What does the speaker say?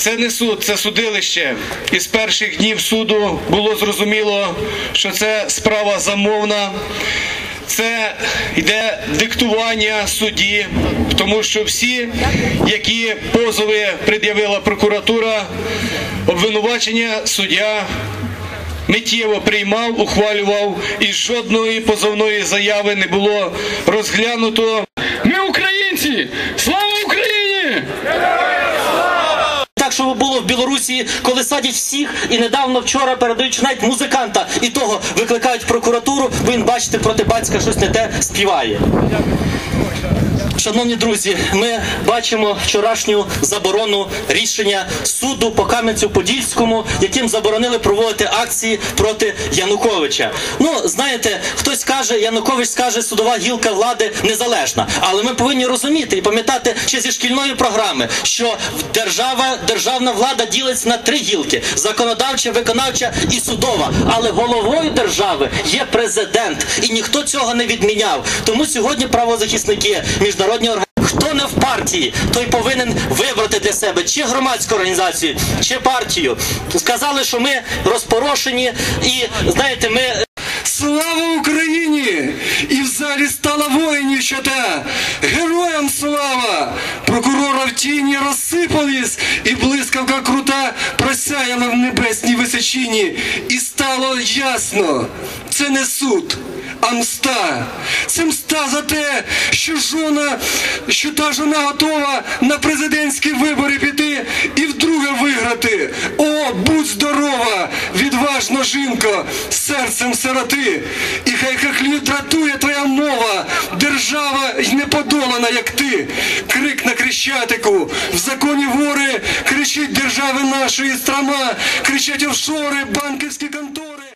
Це не суд, це судилище. І з перших днів суду було зрозуміло, що це справа замовна. Це йде диктування судді, тому що всі, які позови пред'явила прокуратура, обвинувачення суддя миттєво приймав, ухвалював, і жодної позовної заяви не було розглянуто. Ми українці! Слава Україні! Так, що було в Білорусі, коли садять всіх, і недавно вчора передають навіть музиканта, і того викликають прокуратуру, бо він, бачите, проти батька щось не те співає. Шановні друзі, ми бачимо вчорашню заборону рішення суду по Кам'янцю-Подільському, яким заборонили проводити акції проти Януковича. Ну, знаєте, хтось каже, Янукович скаже, судова гілка влади незалежна. Але ми повинні розуміти і пам'ятати ще зі шкільної програми, що держава, державна влада ділиться на три гілки: законодавча, виконавча і судова. Але головою держави є президент, і ніхто цього не відміняв. Тому сьогодні правозахисники, міжнародні організації, Хто не в партії, той повинен вибрати для себе чи громадську організацію, чи партію. Сказали, що ми розпорошені, і знаєте, ми Слава Україні! І в залі стало воїнів щота! Героям слава! Прокурора в тіні розсипались, і блискавка крута просяяла в небесній височині. І стало ясно, це не суд, а мста. Це мста за те, що жона, що та жона готова на президентські вибори піти і вдруге виграти. О, будь здорова, відважно жінко, серцем сироти. І хай хахлів дратує твоя мова, держава й не подолана, як ти. Крик на крещатику, в законі вори, кричить держави нашої страма, кричать офшори, банківські контори.